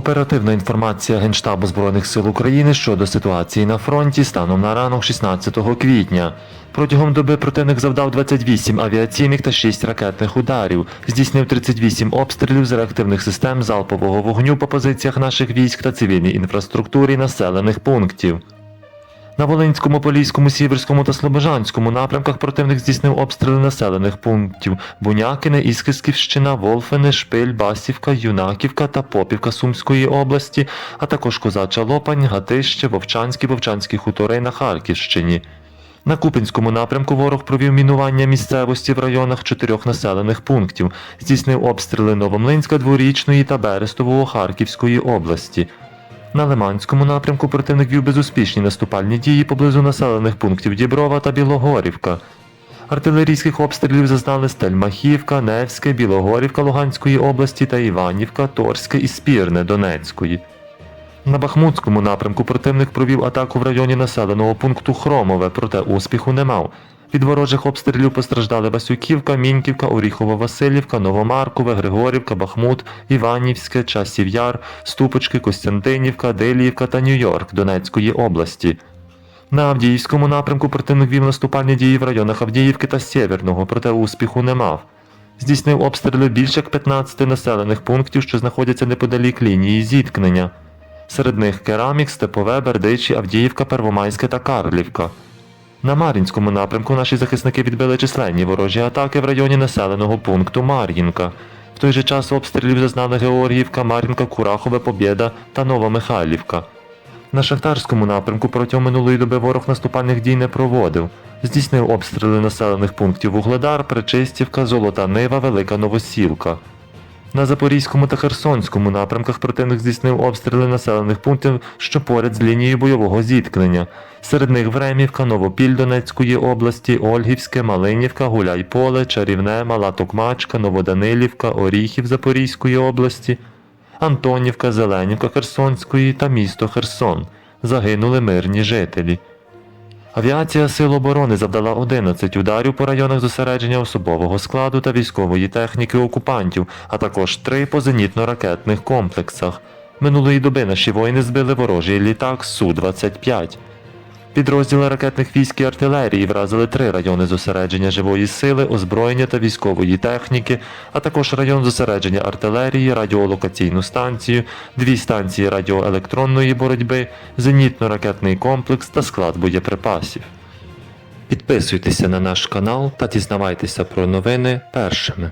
Оперативна інформація Генштабу Збройних сил України щодо ситуації на фронті станом на ранок 16 квітня. Протягом доби противник завдав 28 авіаційних та 6 ракетних ударів, здійснив 38 обстрілів з реактивних систем залпового вогню по позиціях наших військ та цивільній інфраструктурі населених пунктів. На Волинському, Поліському, Сіверському та Слобожанському напрямках противник здійснив обстріли населених пунктів Бунякине, Іскисківщина, Волфине, Шпиль, Басівка, Юнаківка та Попівка Сумської області, а також Козача Лопань, Гатище, Вовчанські, Вовчанські хутори на Харківщині. На Купинському напрямку ворог провів мінування місцевості в районах чотирьох населених пунктів, здійснив обстріли Новомлинська, Дворічної та Берестового Харківської області. На Лиманському напрямку противник вів безуспішні наступальні дії поблизу населених пунктів Діброва та Білогорівка. Артилерійських обстрілів зазнали Стельмахівка, Невське, Білогорівка Луганської області та Іванівка, Торське і Спірне Донецької. На Бахмутському напрямку противник провів атаку в районі населеного пункту Хромове, проте успіху не мав. Від ворожих обстрілів постраждали Васюківка, Міньківка, Оріхово-Василівка, Новомаркове, Григорівка, Бахмут, Іванівське, Часів Яр, Ступочки, Костянтинівка, Диліївка та Нью-Йорк Донецької області. На Авдіївському напрямку противник вів наступальні дії в районах Авдіївки та Сєвєрного, проте успіху не мав. Здійснив обстріли більше як 15 населених пунктів, що знаходяться неподалік лінії зіткнення. Серед них Керамік, Степове, Бердичі, Авдіївка, Первомайське та Карлівка. На Мар'їнському напрямку наші захисники відбили численні ворожі атаки в районі населеного пункту Мар'їнка. В той же час обстрілів зазнали Георгіївка, Мар'їнка, Курахове, Побєда та Новомихайлівка. На Шахтарському напрямку протягом минулої доби ворог наступальних дій не проводив. Здійснив обстріли населених пунктів Вугледар, Причистівка, Золота Нива, Велика Новосілка. На Запорізькому та Херсонському напрямках противник здійснив обстріли населених пунктів, що поряд з лінією бойового зіткнення. Серед них Времівка, Новопіль Донецької області, Ольгівське, Малинівка, Гуляйполе, Чарівне, Мала Токмачка, Новоданилівка, Оріхів Запорізької області, Антонівка, Зеленівка Херсонської та місто Херсон. Загинули мирні жителі. Авіація Сил оборони завдала 11 ударів по районах зосередження особового складу та військової техніки окупантів, а також три по зенітно-ракетних комплексах. Минулої доби наші воїни збили ворожий літак Су-25. Підрозділи ракетних військ і артилерії вразили три райони зосередження живої сили, озброєння та військової техніки, а також район зосередження артилерії, радіолокаційну станцію, дві станції радіоелектронної боротьби, зенітно-ракетний комплекс та склад боєприпасів. Підписуйтеся на наш канал та дізнавайтеся про новини першими.